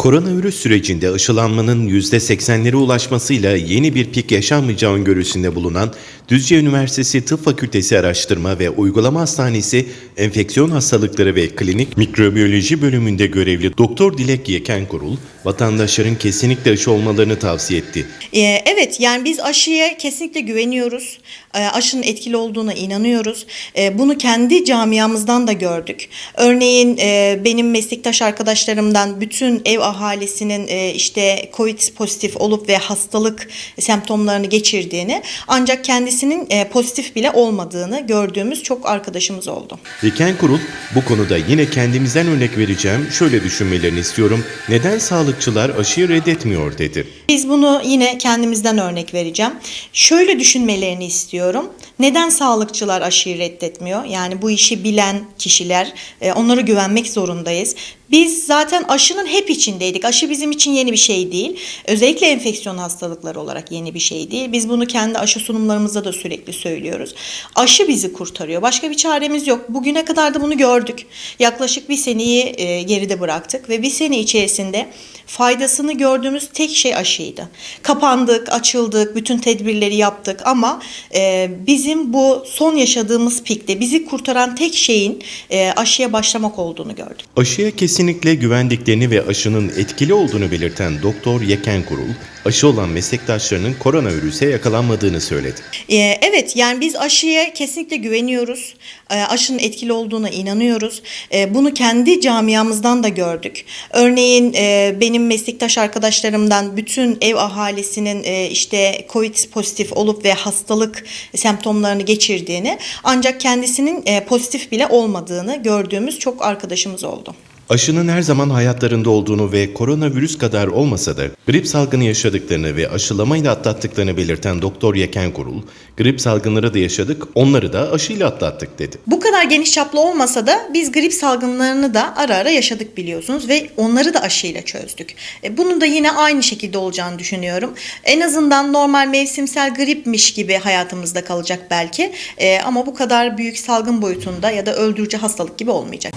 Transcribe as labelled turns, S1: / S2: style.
S1: Koronavirüs sürecinde aşılanmanın %80'lere ulaşmasıyla yeni bir pik yaşanmayacağı öngörüsünde bulunan Düzce Üniversitesi Tıp Fakültesi Araştırma ve Uygulama Hastanesi Enfeksiyon Hastalıkları ve Klinik Mikrobiyoloji bölümünde görevli Doktor Dilek Yekenkurul, vatandaşların kesinlikle aşı olmalarını tavsiye etti.
S2: Ee, Evet yani biz aşıya kesinlikle güveniyoruz. Ee, Aşının etkili olduğuna inanıyoruz. Ee, Bunu kendi camiamızdan da gördük. Örneğin e, benim meslektaş arkadaşlarımdan bütün ev ahalisinin e, işte COVID pozitif olup ve hastalık semptomlarını geçirdiğini ancak kendisinin e, pozitif bile olmadığını gördüğümüz çok arkadaşımız oldu.
S1: Yekenkurul, bu konuda yine kendimizden örnek vereceğim, şöyle düşünmelerini istiyorum, neden sağlıkçılar aşıyı reddetmiyor dedi.
S2: Biz bunu yine kendimizden örnek vereceğim. Şöyle düşünmelerini istiyorum. Neden sağlıkçılar aşıyı reddetmiyor? Yani bu işi bilen kişiler, e, onlara güvenmek zorundayız. Biz zaten aşının hep içindeydik. Aşı bizim için yeni bir şey değil. Özellikle enfeksiyon hastalıkları olarak yeni bir şey değil. Biz bunu kendi aşı sunumlarımızda da sürekli söylüyoruz. Aşı bizi kurtarıyor. Başka bir çaremiz yok. Bugüne kadar da bunu gördük. Yaklaşık bir seneyi e, geride bıraktık ve bir sene içerisinde faydasını gördüğümüz tek şey aşıydı. Kapandık, açıldık, bütün tedbirleri yaptık ama e, bizim bu son yaşadığımız pikte bizi kurtaran tek şeyin e, aşıya başlamak olduğunu gördük.
S1: Aşıya kesinlikle güvendiklerini ve aşının etkili olduğunu belirten Doktor Yekenkurul, aşı olan meslektaşlarının koronavirüse yakalanmadığını söyledi.
S2: Ee, Evet yani biz aşıya kesinlikle güveniyoruz. Ee, Aşının etkili olduğuna inanıyoruz. Ee, Bunu kendi camiamızdan da gördük. Örneğin e, benim meslektaş arkadaşlarımdan bütün ev ahalisinin e, işte COVID pozitif olup ve hastalık semptomlarını geçirdiğini ancak kendisinin e, pozitif bile olmadığını gördüğümüz çok arkadaşımız oldu.
S1: Aşının her zaman hayatlarında olduğunu ve koronavirüs kadar olmasa da grip salgını yaşadıklarını ve aşılamayla atlattıklarını belirten Doktor Yekenkurul, grip salgınları da yaşadık, onları da aşıyla atlattık dedi.
S2: Bu kadar geniş çaplı olmasa da biz grip salgınlarını da ara ara yaşadık biliyorsunuz ve onları da aşıyla çözdük. E, Bunun da yine aynı şekilde olacağını düşünüyorum. En azından normal mevsimsel gripmiş gibi hayatımızda kalacak belki E, ama bu kadar büyük salgın boyutunda ya da öldürücü hastalık gibi olmayacak.